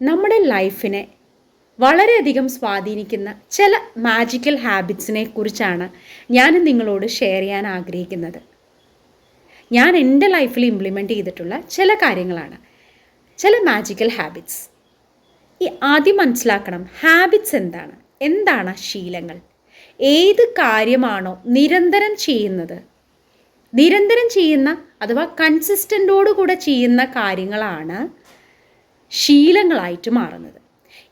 നമ്മുടെ ലൈഫിനെ വളരെയധികം സ്വാധീനിക്കുന്ന ചില മാജിക്കൽ ഹാബിറ്റ്സിനെ കുറിച്ചാണ് ഞാൻ നിങ്ങളോട് ഷെയർ ചെയ്യാൻ ആഗ്രഹിക്കുന്നത്. ഞാൻ എന്റെ ലൈഫിൽ ഇംപ്ലിമെന്റ് ചെയ്തിട്ടുള്ള ചില കാര്യങ്ങളാണ്. ചില മാജിക്കൽ ഹാബിറ്റ്സ് ഈ ആദ്യം മനസ്സിലാക്കണം ഹാബിറ്റ്സ് എന്താണ്? എന്താണ് ശീലങ്ങൾ? ഏത് കാര്യമാണോ നിരന്തരം ചെയ്യുന്നത്? നിരന്തരം ചെയ്യുന്ന അഥവാ കൺസിസ്റ്റന്റോടുകൂടെ ചെയ്യുന്ന കാര്യങ്ങളാണ് ശീലങ്ങളായിട്ട് മാറുന്നത്.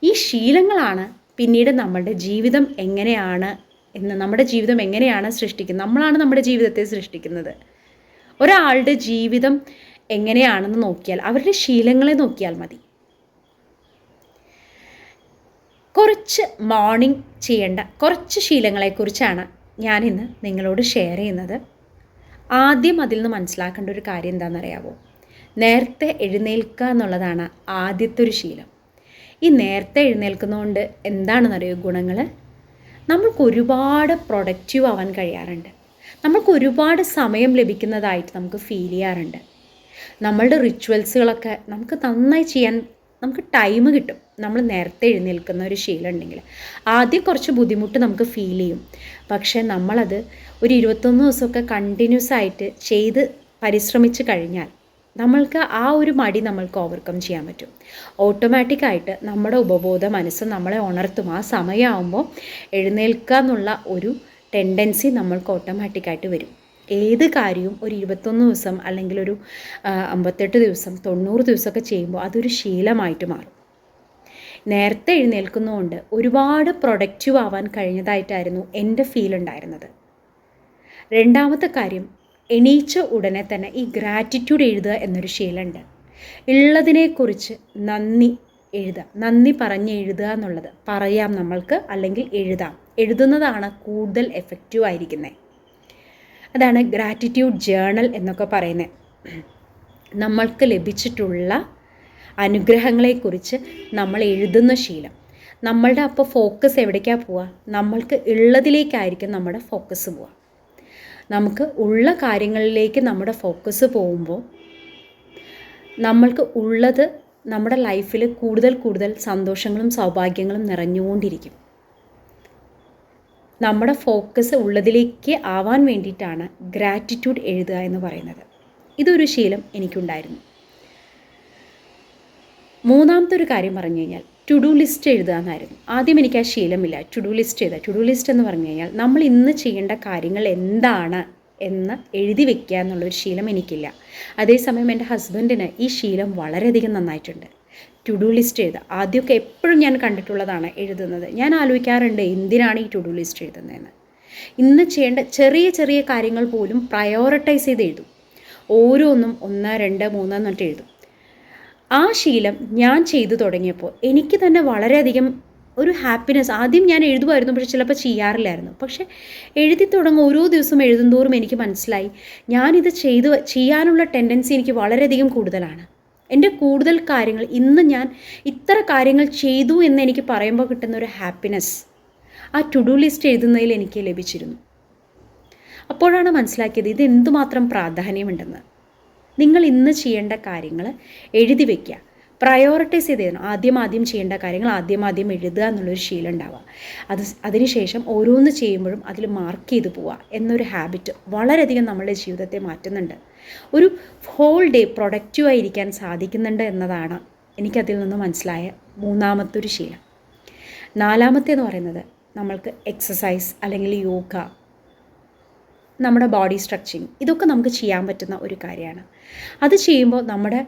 ഈ ശീലങ്ങളാണ് പിന്നീട് നമ്മളുടെ ജീവിതം എങ്ങനെയാണ് എന്ന് നമ്മുടെ ജീവിതം എങ്ങനെയാണ് സൃഷ്ടിക്കുന്നത് നമ്മളാണ് നമ്മുടെ ജീവിതത്തെ സൃഷ്ടിക്കുന്നത്. ഒരാളുടെ ജീവിതം എങ്ങനെയാണെന്ന് നോക്കിയാൽ അവരുടെ ശീലങ്ങളെ നോക്കിയാൽ മതി. കുറച്ച് മോർണിംഗ് ചെയ്യേണ്ട കുറച്ച് ശീലങ്ങളെക്കുറിച്ചാണ് ഞാനിന്ന് നിങ്ങളോട് ഷെയർ ചെയ്യുന്നത്. ആദ്യം അതിൽ നിന്ന് മനസ്സിലാക്കേണ്ട ഒരു കാര്യം എന്താണെന്നറിയാവോ? നേരത്തെ എഴുന്നേൽക്കുക എന്നുള്ളതാണ് ആദ്യത്തെ ഒരു ശീലം. ഈ നേരത്തെ എഴുന്നേൽക്കുന്നതുകൊണ്ട് എന്താണെന്നറിയോ ഗുണങ്ങൾ നമ്മൾക്ക് ഒരുപാട് പ്രൊഡക്റ്റീവ് ആവാൻ കഴിയാറുണ്ട്. നമ്മൾക്ക് ഒരുപാട് സമയം ലഭിക്കുന്നതായിട്ട് നമുക്ക് ഫീൽ ചെയ്യാറുണ്ട്. നമ്മളുടെ റിച്വൽസുകളൊക്കെ നമുക്ക് നന്നായി ചെയ്യാൻ നമുക്ക് ടൈം കിട്ടും. നമ്മൾ നേരത്തെ എഴുന്നേൽക്കുന്ന ഒരു ശീലം ഉണ്ടെങ്കിൽ. ആദ്യം കുറച്ച് ബുദ്ധിമുട്ട് നമുക്ക് ഫീൽ ചെയ്യും. പക്ഷേ നമ്മളത് ഒരു ഇരുപത്തൊന്ന് ദിവസമൊക്കെ കണ്ടിന്യൂസ് ആയിട്ട് ചെയ്ത് പരിശ്രമിച്ച് കഴിഞ്ഞാൽ നമ്മൾക്ക് ആ ഒരു മടി നമ്മൾക്ക് ഓവർകം ചെയ്യാൻ പറ്റും. ഓട്ടോമാറ്റിക്കായിട്ട് നമ്മുടെ ഉപബോധ മനസ്സ് നമ്മളെ ഉണർത്തും. ആ സമയമാകുമ്പോൾ എഴുന്നേൽക്കുക എന്നുള്ള ഒരു ടെൻഡൻസി നമ്മൾക്ക് ഓട്ടോമാറ്റിക്കായിട്ട് വരും. ഏത് കാര്യവും ഒരു ഇരുപത്തൊന്ന് ദിവസം അല്ലെങ്കിൽ ഒരു അമ്പത്തെട്ട് ദിവസം തൊണ്ണൂറ് ദിവസമൊക്കെ ചെയ്യുമ്പോൾ അതൊരു ശീലമായിട്ട് മാറും. നേരത്തെ എഴുന്നേൽക്കുന്നതുകൊണ്ട് ഒരുപാട് പ്രൊഡക്റ്റീവ് ആവാൻ കഴിഞ്ഞതായിട്ടായിരുന്നു എന്റെ ഫീൽ ഉണ്ടായിരുന്നത്. രണ്ടാമത്തെ കാര്യം എണീച്ച ഉടനെ തന്നെ ഈ ഗ്രാറ്റിറ്റ്യൂഡ് എഴുതുക എന്നൊരു ശീലമുണ്ട്. ഉള്ളതിനെക്കുറിച്ച് നന്ദി എഴുതുക. നന്ദി പറഞ്ഞ് എഴുതുക എന്നുള്ളത് പറയാം നമ്മൾക്ക് അല്ലെങ്കിൽ എഴുതാം. എഴുതുന്നതാണ് കൂടുതൽ എഫക്റ്റീവ് ആയിരിക്കുന്നത് അതാണ് ഗ്രാറ്റിറ്റ്യൂഡ് ജേണൽ എന്നൊക്കെ പറയുന്നത് നമ്മൾക്ക് ലഭിച്ചിട്ടുള്ള അനുഗ്രഹങ്ങളെക്കുറിച്ച് നമ്മൾ എഴുതുന്ന ശീലം. നമ്മളുടെ അപ്പോൾ ഫോക്കസ് എവിടേക്കാണ് പോവുക? നമ്മൾക്ക് ഉള്ളതിലേക്കായിരിക്കും നമ്മുടെ ഫോക്കസ് പോവുക. നമുക്ക് ഉള്ള കാര്യങ്ങളിലേക്ക് നമ്മുടെ ഫോക്കസ് പോകുമ്പോൾ നമ്മൾക്ക് ഉള്ളത് നമ്മുടെ ലൈഫിൽ കൂടുതൽ കൂടുതൽ സന്തോഷങ്ങളും സൗഭാഗ്യങ്ങളും നിറഞ്ഞുകൊണ്ടിരിക്കും. നമ്മുടെ ഫോക്കസ് ഉള്ളതിലേക്ക് ആവാൻ വേണ്ടിയിട്ടാണ് ഗ്രാറ്റിറ്റ്യൂഡ് എഴുതുക എന്ന് പറയുന്നത്. ഇതൊരു ശീലം എനിക്കുണ്ടായിരുന്നു. മൂന്നാമത്തെ ഒരു കാര്യം പറഞ്ഞു കഴിഞ്ഞാൽ ടു ഡു ലിസ്റ്റ് എഴുതുക എന്നായിരുന്നു. ആദ്യം എനിക്ക് ആ ശീലമില്ല ടു ഡു ലിസ്റ്റ് എഴുതുക. ടു ഡു ലിസ്റ്റ് എന്ന് പറഞ്ഞു കഴിഞ്ഞാൽ നമ്മൾ ഇന്ന് ചെയ്യേണ്ട കാര്യങ്ങൾ എന്താണ് എന്ന് എഴുതി വെക്കുക എന്നുള്ളൊരു ശീലം എനിക്കില്ല. അതേസമയം എന്റെ ഹസ്ബൻഡിന് ഈ ശീലം വളരെയധികം നന്നായിട്ടുണ്ട്. ടു ഡു ലിസ്റ്റ് എഴുതുക. ആദ്യമൊക്കെ എപ്പോഴും ഞാൻ കണ്ടിട്ടുള്ളതാണ് എഴുതുന്നത്. ഞാൻ ആലോചിക്കാറുണ്ട് എന്തിനാണ് ഈ ടു ഡു ലിസ്റ്റ് എഴുതുന്നതെന്ന്. ഇന്ന് ചെയ്യേണ്ട ചെറിയ ചെറിയ കാര്യങ്ങൾ പോലും പ്രയോറിറ്റൈസ് ചെയ്ത് എഴുതും. ഓരോന്നും ഒന്ന് രണ്ട് മൂന്ന് എന്നിട്ട് എഴുതും. ആ ശീലം ഞാൻ ചെയ്തു തുടങ്ങിയപ്പോൾ എനിക്ക് തന്നെ വളരെയധികം ഒരു ഹാപ്പിനെസ് ആദ്യം ഞാൻ എഴുതുമായിരുന്നു പക്ഷെ ചിലപ്പോൾ ചെയ്യാറില്ലായിരുന്നു. പക്ഷെ എഴുതി തുടങ്ങും ഓരോ ദിവസം എഴുതുന്തോറും എനിക്ക് മനസ്സിലായി. ഞാനിത് ചെയ്ത് ചെയ്യാനുള്ള ടെൻഡൻസി എനിക്ക് വളരെയധികം കൂടുതലാണ്. എന്റെ കൂടുതൽ കാര്യങ്ങൾ ഇന്ന് ഞാൻ ഇത്ര കാര്യങ്ങൾ ചെയ്തു എന്ന് എനിക്ക് പറയുമ്പോൾ കിട്ടുന്ന ഒരു ഹാപ്പിനെസ് ആ ടു ഡു ലിസ്റ്റ് എഴുതുന്നതിൽ എനിക്ക് ലഭിച്ചിരുന്നു. അപ്പോഴാണ് മനസ്സിലാക്കിയത് ഇത് എന്തുമാത്രം പ്രാധാന്യമുണ്ടെന്ന്. നിങ്ങൾ ഇന്ന് ചെയ്യേണ്ട കാര്യങ്ങൾ എഴുതി വയ്ക്കുക പ്രയോറിറ്റൈസ് ചെയ്ത് തരണം. ആദ്യം ആദ്യം ചെയ്യേണ്ട കാര്യങ്ങൾ ആദ്യം ആദ്യം എഴുതുക എന്നുള്ളൊരു ശീലം ഉണ്ടാവുക. അത് അതിനുശേഷം ഓരോന്ന് ചെയ്യുമ്പോഴും അതിൽ മാർക്ക് ചെയ്ത് പോവുക എന്നൊരു ഹാബിറ്റ് വളരെയധികം നമ്മളുടെ ജീവിതത്തെ മാറ്റുന്നുണ്ട്. ഒരു ഹോൾ ഡേ പ്രൊഡക്റ്റീവായിരിക്കാൻ സാധിക്കുന്നുണ്ട് എന്നതാണ് എനിക്കതിൽ നിന്ന് മനസ്സിലായ മൂന്നാമത്തെ ഒരു ശീലം. നാലാമത്തേന്ന് പറയുന്നത് നമ്മൾക്ക് എക്സസൈസ് അല്ലെങ്കിൽ യോഗ നമ്മുടെ ബോഡി സ്ട്രെച്ചിങ് ഇതൊക്കെ നമുക്ക് ചെയ്യാൻ പറ്റുന്ന ഒരു കാര്യമാണ്. അത് ചെയ്യുമ്പോൾ നമ്മുടെ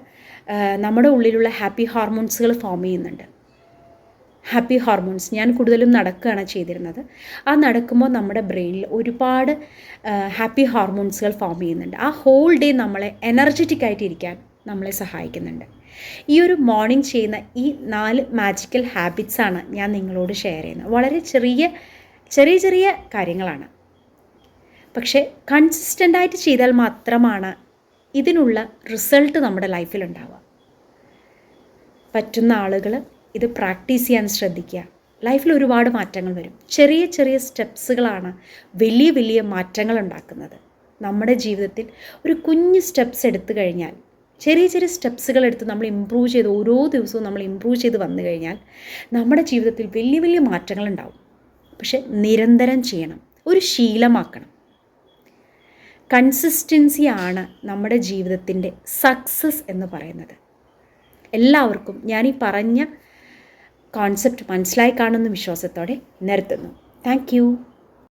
നമ്മുടെ ഉള്ളിലുള്ള ഹാപ്പി ഹോർമോൺസുകൾ ഫോം ചെയ്യുന്നുണ്ട്. ഹാപ്പി ഹോർമോൺസ് ഞാൻ കൂടുതലും നടക്കുകയാണ് ചെയ്തിരുന്നത്. ആ നടക്കുമ്പോൾ നമ്മുടെ ബ്രെയിനിൽ ഒരുപാട് ഹാപ്പി ഹോർമോൺസുകൾ ഫോം ചെയ്യുന്നുണ്ട്. ആ ഹോൾ ഡേ നമ്മളെ എനർജറ്റിക് ആയിട്ട് ഇരിക്കാൻ നമ്മളെ സഹായിക്കുന്നുണ്ട്. ഈ ഒരു മോർണിംഗ് ചെയ്യുന്ന ഈ നാല് മാജിക്കൽ ഹാബിറ്റ്സാണ് ഞാൻ നിങ്ങളോട് ഷെയർ ചെയ്യുന്നത്. വളരെ ചെറിയ ചെറിയ ചെറിയ കാര്യങ്ങളാണ്. പക്ഷേ കൺസിസ്റ്റന്റായിട്ട് ചെയ്താൽ മാത്രമാണ് ഇതിനുള്ള റിസൾട്ട് നമ്മുടെ ലൈഫിൽ ഉണ്ടാവുക. പറ്റുന്ന ആളുകൾ ഇത് പ്രാക്ടീസ് ചെയ്യാൻ ശ്രദ്ധിക്കുക. ലൈഫിൽ ഒരുപാട് മാറ്റങ്ങൾ വരും. ചെറിയ ചെറിയ സ്റ്റെപ്സുകളാണ് വലിയ വലിയ മാറ്റങ്ങൾ ഉണ്ടാക്കുന്നത്. നമ്മുടെ ജീവിതത്തിൽ ഒരു കുഞ്ഞ് സ്റ്റെപ്സ് എടുത്തു കഴിഞ്ഞാൽ ചെറിയ ചെറിയ സ്റ്റെപ്സുകൾ എടുത്ത് നമ്മൾ ഇമ്പ്രൂവ് ചെയ്ത് ഓരോ ദിവസവും നമ്മൾ ഇമ്പ്രൂവ് ചെയ്ത് വന്നു കഴിഞ്ഞാൽ നമ്മുടെ ജീവിതത്തിൽ വലിയ വലിയ മാറ്റങ്ങൾ ഉണ്ടാവും. പക്ഷെ നിരന്തരം ചെയ്യണം. ഒരു ശീലമാക്കണം. കൺസിസ്റ്റൻസി ആണ് നമ്മുടെ ജീവിതത്തിന്റെ സക്സസ് എന്ന് പറയുന്നത്. എല്ലാവർക്കും ഞാൻ ഈ പറഞ്ഞ കോൺസെപ്റ്റ് മനസ്സിലായി കാണുന്ന വിശ്വാസത്തോടെ നിർത്തുന്നു. താങ്ക്